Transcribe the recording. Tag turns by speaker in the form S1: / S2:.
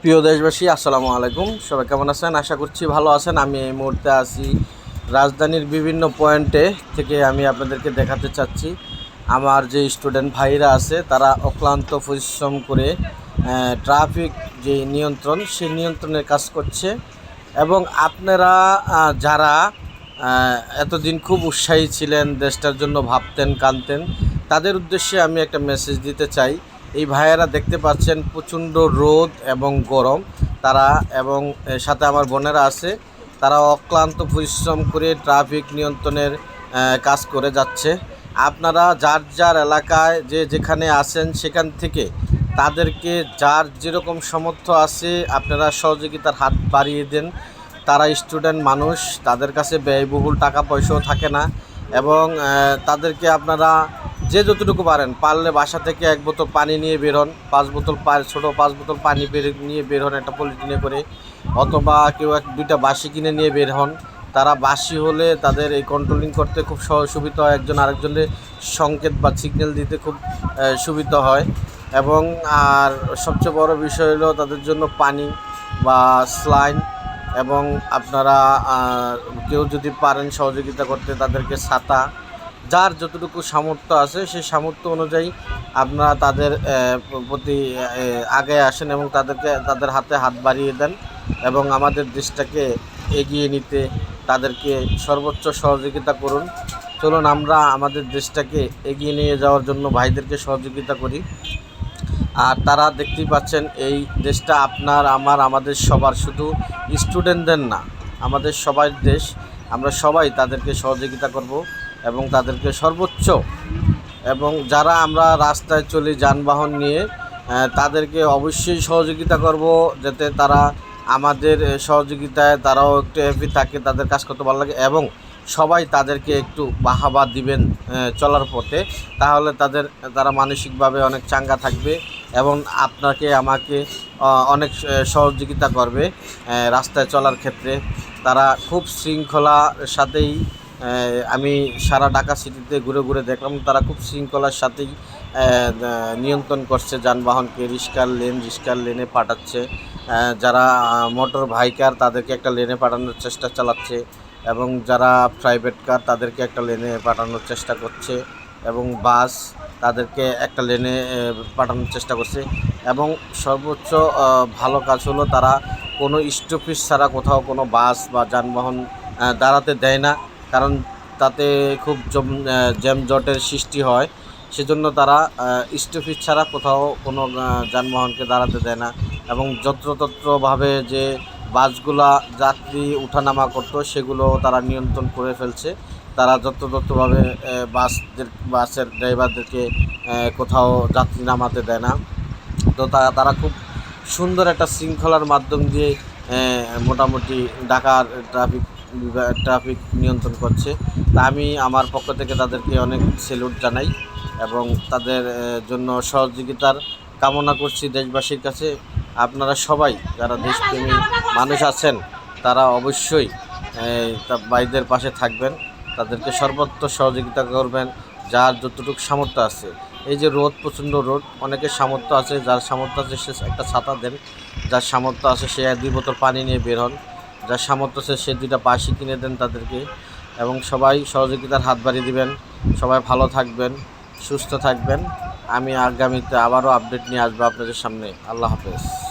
S1: প্রিয় দেশবাসী, আসসালামু আলাইকুম। সবাই কেমন আছেন? আশা করছি ভালো আছেন। আমি এই মুহূর্তে আছি রাজধানীর বিভিন্ন পয়েন্টে থেকে আমি আপনাদেরকে দেখাতে চাচ্ছি। আমার যে স্টুডেন্ট ভাইরা আছে, তারা অক্লান্ত পরিশ্রম করে ট্রাফিক যে নিয়ন্ত্রণ, সেই নিয়ন্ত্রণের কাজ করছে এবং আপনারা যারা এতদিন খুব উৎসাহী ছিলেন, দেশটার জন্য ভাবতেন কানতেন তাদের উদ্দেশ্যে আমি একটা মেসেজ দিতে চাই। এই ভাইয়েরা দেখতে পাচ্ছেন প্রচণ্ড রোদ এবং গরম। তারা এবং সাথে আমার বোনেরা আছে। তারা অক্লান্ত পরিশ্রম করে ট্রাফিক নিয়ন্ত্রণের কাজ করে যাচ্ছে। আপনারা যার যার এলাকায় যে যেখানে আছেন সেখান থেকে তাদেরকে যার যেরকম সামর্থ্য আছে আপনারা সহযোগিতার হাত বাড়িয়ে দেন। তারা স্টুডেন্ট মানুষ, তাদের কাছে ব্যয়বহুল টাকা পয়সাও থাকে না এবং তাদেরকে আপনারা যে যতটুকু পারেন, পারলে বাসা থেকে এক বোতল পানি নিয়ে বের হন, পাঁচ বোতল ছোটো পাঁচ বোতল পানি বের নিয়ে বের হন একটা পলিথিনে করে, অথবা কেউ এক, দুইটা বাসি কিনে নিয়ে বের হন। তারা বাসি হলে তাদের এই কন্ট্রোলিং করতে খুব সুবিধা হয়, একজন আরেকজনের সংকেত বা সিগন্যাল দিতে খুব সুবিধা হয়। এবং আর সবচেয়ে বড় বিষয় হলো তাদের জন্য পানি বা স্লাইন এবং আপনারা কেউ যদি পারেন সহযোগিতা করতে, তাদেরকে ছাতা যার যতটুকু সামর্থ্য আছে, সেই সামর্থ্য অনুযায়ী আপনারা তাদের প্রতি আগে আসেন এবং তাদেরকে, তাদের হাতে হাত বাড়িয়ে দেন এবং আমাদের দেশটাকে এগিয়ে নিতে তাদেরকে সর্বোচ্চ সহযোগিতা করুন। চলুন, আমরা আমাদের দেশটাকে এগিয়ে নিয়ে যাওয়ার জন্য ভাইদেরকে সহযোগিতা করি। আর তারা দেখতেই পাচ্ছেন, এই দেশটা আপনার, আমার, আমাদের সবার শুধু স্টুডেন্টদের না, আমাদের সবার দেশ। আমরা সবাই তাদেরকে সহযোগিতা করব। এবং তাদেরকে সর্বোচ্চ। এবং যারা আমরা রাস্তায় চলি যানবাহন নিয়ে তাদেরকে অবশ্যই সহযোগিতা করব যাতে তারা আমাদের সহযোগিতায় তারাও একটু হ্যাপি থাকে, তাদের কাজ করতে ভালো লাগে এবং সবাই তাদেরকে একটু বাহাবা দিবেন চলার পথে। তাহলে তাদের, তারা মানসিকভাবে অনেক চাঙ্গা থাকবে এবং আপনাকে, আমাকে অনেক সহযোগিতা করবে রাস্তায় চলার ক্ষেত্রে। তারা খুব শৃঙ্খলার সাথেই আমি সারা ঢাকা সিটিতে ঘুরে ঘুরে দেখলাম, তারা খুব শৃঙ্খলার সাথেই নিয়ন্ত্রণ করছে, যানবাহনকে রিস্কার লেন, রিস্কার লেনে পাঠাচ্ছে। যারা মোটর ভাইকার, তাদেরকে একটা লেনে পাঠানোর চেষ্টা চালাচ্ছে এবং যারা প্রাইভেট কার তাদেরকে একটা লেনে পাঠানোর চেষ্টা করছে এবং বাস, তাদেরকে একটা লেনে পাঠানোর চেষ্টা করছে এবং সর্বোচ্চ ভালো কাজ হলো তারা কোনো স্টপেজ ছাড়া কোথাও কোনো বাস বা যানবাহন দাঁড়াতে দেয় না। কারণ তাতে খুব জম জ্যামজটের সৃষ্টি হয়। সেজন্য তারা স্টপেজ ছাড়া কোথাও কোনো যানবাহনকে দাঁড়াতে দেয় না এবং যত্রতত্রভাবে যে বাসগুলা যাত্রী উঠানামা করতো, সেগুলো তারা নিয়ন্ত্রণ করে ফেলছে। তারা যত্রতত্রভাবে বাসদের, বাসের ড্রাইভারদেরকে কোথাও যাত্রী নামাতে দেয় না। তো তারা খুব সুন্দর একটা শৃঙ্খলার মাধ্যম দিয়ে মোটামুটি ঢাকার ট্রাফিক ট্রাফিক নিয়ন্ত্রণ করছে। তা আমি আমার পক্ষ থেকে তাদেরকে অনেক সেলুট জানাই এবং তাদের জন্য সহযোগিতার কামনা করছি দেশবাসীর কাছে। আপনারা সবাই যারা দেশপ্রেমী মানুষ আছেন, তারা অবশ্যই ভাইদের পাশে থাকবেন। তাদেরকে সর্বত্র সহযোগিতা করবেন, যার যতটুকু সামর্থ্য আছে। এই যে রোদ, প্রচণ্ড রোদ, অনেকের সামর্থ্য আছে, যার সামর্থ্য আছে সে একটা ছাতা দেন। যার সামর্থ্য আছে সে এক দুই বোতল পানি নিয়ে বের হন। যার সামর্থ্য আছে সে দুইটা বাসি কিনে দেন তাদেরকে। এবং সবাই সহযোগিতার হাত বাড়িয়ে দিবেন। সবাই ভালো থাকবেন, সুস্থ থাকবেন। আমি আগামীতে আবারও আপডেট নিয়ে আসব আপনাদের সামনে। আল্লাহ হাফেজ।